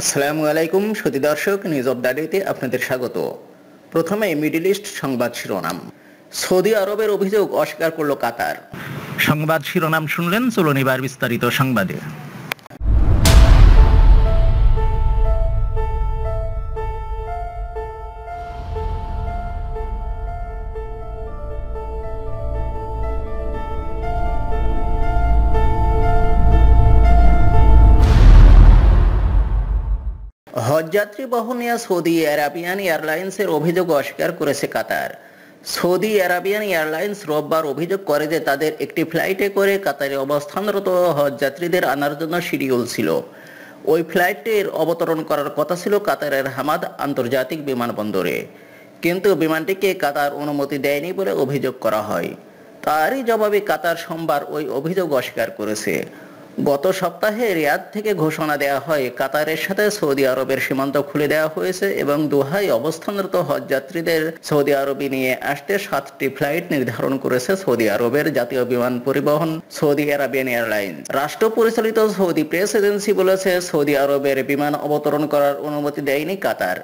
আসসালামু আলাইকুম সতী দর্শক নিউজ অব ডাডিতে আপনাদের স্বাগত। প্রথমে মিডিল ইস্ট সংবাদ শিরোনাম। সৌদি আরবের অভিযোগ অস্বীকার করল কাতার। সংবাদ শিরোনাম শুনলেন, চলুন এবার বিস্তারিত সংবাদে। হজযাত্রী বহনিয়া সৌদি আরাবিয়ান এয়ারলাইন্সের অভিযোগ অস্বীকার করেছে কাতার। সৌদি আরাবিয়ান এয়ারলাইন্স রোববার অভিযোগ করে যে তাদের একটি ফ্লাইটে করে কাতারে অবস্থানরত হজযাত্রীদের আনার জন্য শিডিউল ছিল। ওই ফ্লাইটের অবতরণ করার কথা ছিল কাতারের হামাদ আন্তর্জাতিক বিমানবন্দরে। কিন্তু বিমানটিকে কাতার অনুমতি দেয়নি বলে অভিযোগ করা হয়। তারই জবাবে কাতার সোমবার ওই অভিযোগ অস্বীকার করেছে। গত সপ্তাহে রিয়াদ থেকে ঘোষণা দেওয়া হয়, কাতারের সাথে সৌদি আরবের সীমান্ত খুলে দেওয়া হয়েছে এবং দোহায় অবস্থানরত হজ যাত্রীদের সৌদি আরবে নিয়ে আসতে সাতটি ফ্লাইট নির্ধারণ করেছে সৌদি আরবের জাতীয় বিমান পরিবহন সৌদি আরাবিয়ান এয়ারলাইন্স। রাষ্ট্র পরিচালিত সৌদি প্রেস এজেন্সি বলেছে, সৌদি আরবের বিমান অবতরণ করার অনুমতি দেয়নি কাতার।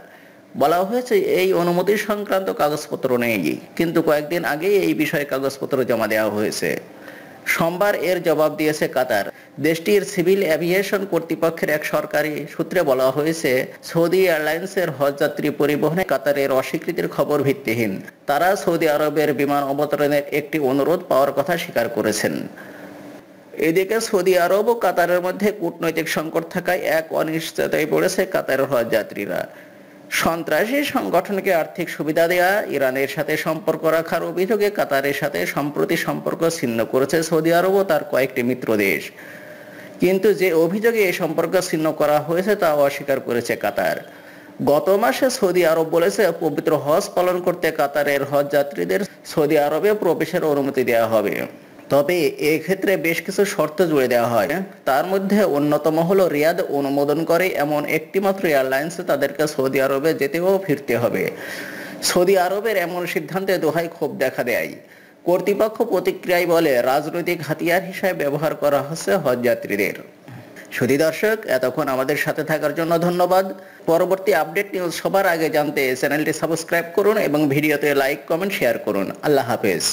বলা হয়েছে, এই অনুমতি সংক্রান্ত কাগজপত্র নেই, কিন্তু কয়েকদিন আগেই এই বিষয়ে কাগজপত্র জমা দেওয়া হয়েছে। সোমবার এর জবাব দিয়েছে কাতার। দেশটির সিভিল অ্যাভিয়েশন কর্তৃপক্ষের এক সরকারি সূত্রে বলা হয়েছে, সৌদি এয়ারলাইন্সের হজযাত্রী পরিবহনে কাতারের অস্বীকৃতির খবর ভিত্তিহীন। তারা সৌদি আরবের বিমান অবতরণের একটি অনুরোধ পাওয়ার কথা স্বীকার করেছেন। এদিকে সৌদি আরব ও কাতারের মধ্যে কূটনৈতিক সংকট থাকায় এক অনিশ্চয়তায় পড়েছে কাতারের হজযাত্রীরা। সন্ত্রাসী সংগঠনকে আর্থিক সুবিধা দেয়া, ইরানের সাথে সম্পর্ক রাখার অভিযোগে কাতারের সাথে সম্প্রতি সম্পর্ক ছিন্ন করেছে সৌদি আরব ও তার কয়েকটি মিত্র দেশ। কিন্তু যে অভিযোগে এই সম্পর্ক ছিন্ন করা হয়েছে তা অস্বীকার করেছে কাতার। গত মাসে সৌদি আরব বলেছে, পবিত্র হজ পালন করতে কাতারের হজ যাত্রীদের সৌদি আরবে প্রবেশের অনুমতি দেওয়া হবে। তবে এক্ষেত্রে বেশ কিছু শর্ত জুড়ে দেওয়া হয়। তার মধ্যে অন্যতম হলো রিয়াদ অনুমোদন করে এমন একটি মাত্র এয়ারলাইন্স তাদেরকে সৌদি আরবে যেতেও ফিরতে হবে। সৌদি আরবের এমন সিদ্ধান্তে দোহাই ক্ষোভ দেখা দেয়। কর্তৃপক্ষ প্রতিক্রিয়ায় বলে, রাজনৈতিক হাতিয়ার হিসাবে ব্যবহার করা হচ্ছে হজ যাত্রীদের। সুধী দর্শক, এতক্ষণ আমাদের সাথে থাকার জন্য ধন্যবাদ। পরবর্তী আপডেট নিউজ সবার আগে জানতে চ্যানেলটি সাবস্ক্রাইব করুন এবং ভিডিওতে লাইক, কমেন্ট, শেয়ার করুন। আল্লাহ হাফেজ।